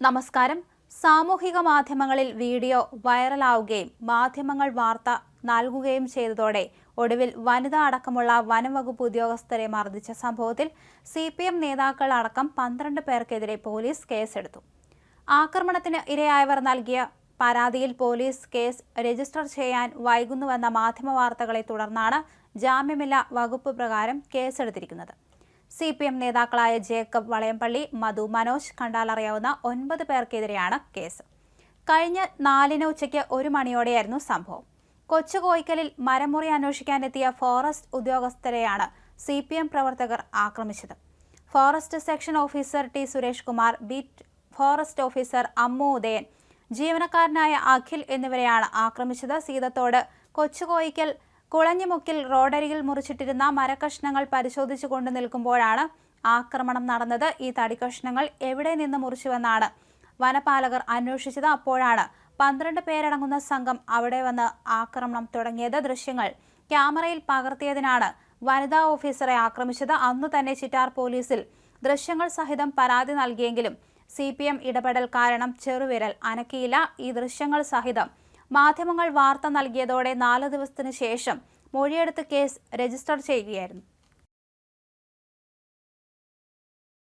നമസ്കാരം. സാമൂഹിക മാധ്യമങ്ങളിൽ വീഡിയോ വൈറലാവുകയും മാധ്യമങ്ങൾ വാർത്ത നൽകുകയും ചെയ്തതോടെ ഒടുവിൽ വനിത അടക്കമുള്ള വനംവകുപ്പ് ഉദ്യോഗസ്ഥരെ മർദ്ദിച്ച സംഭവത്തിൽ സി പി എം നേതാക്കൾ അടക്കം പന്ത്രണ്ട് പേർക്കെതിരെ പോലീസ് കേസെടുത്തു. ആക്രമണത്തിന് ഇരയായവർ നൽകിയ പരാതിയിൽ പോലീസ് കേസ് രജിസ്റ്റർ ചെയ്യാൻ വൈകുന്നുവെന്ന മാധ്യമ വാർത്തകളെ തുടർന്നാണ് ജാമ്യമില്ല വകുപ്പ് പ്രകാരം കേസെടുത്തിരിക്കുന്നത്. സി പി എം നേതാക്കളായ ജേക്കബ് വളയംപള്ളി മധു മനോജ് കണ്ടാലറിയാവുന്ന ഒൻപത് പേർക്കെതിരെയാണ് കേസ്. കഴിഞ്ഞ നാലിന് ഉച്ചയ്ക്ക് ഒരു മണിയോടെയായിരുന്നു സംഭവം. കൊച്ചുകോയിക്കലിൽ മരമുറി അന്വേഷിക്കാനെത്തിയ ഫോറസ്റ്റ് ഉദ്യോഗസ്ഥരെയാണ് സി പി എം പ്രവർത്തകർ ആക്രമിച്ചത്. Forest section officer T Suresh Kumar beat forest officer Ammu Udayan ജീവനക്കാരനായ അഖിൽ എന്നിവരെയാണ് ആക്രമിച്ചത്. സീതത്തോട് കൊച്ചുകോയിക്കൽ കുളഞ്ഞിമുക്കിൽ റോഡരികിൽ മുറിച്ചിട്ടിരുന്ന മരക്കഷ്ണങ്ങൾ പരിശോധിച്ചു കൊണ്ടു നിൽക്കുമ്പോഴാണ് ആക്രമണം നടന്നത്. ഈ തടിക്കഷ്ണങ്ങൾ എവിടെ നിന്ന് മുറിച്ചുവെന്നാണ് വനപാലകർ അന്വേഷിച്ചത്. അപ്പോഴാണ് പന്ത്രണ്ട് പേരടങ്ങുന്ന സംഘം അവിടെ വന്ന് ആക്രമണം തുടങ്ങിയത്. ദൃശ്യങ്ങൾ ക്യാമറയിൽ പകർത്തിയതിനാണ് വനിതാ ഓഫീസറെ ആക്രമിച്ചത്. അന്നു തന്നെ ചിറ്റാർ പോലീസിൽ ദൃശ്യങ്ങൾ സഹിതം പരാതി നൽകിയെങ്കിലും സി ഇടപെടൽ കാരണം ചെറുവിരൽ അനക്കിയില്ല. ഈ ദൃശ്യങ്ങൾ സഹിതം മാധ്യമങ്ങൾ വാർത്ത നൽകിയതോടെ നാല് ദിവസത്തിനു ശേഷം മൊഴിയെടുത്ത് കേസ് രജിസ്റ്റർ ചെയ്യുകയായിരുന്നു.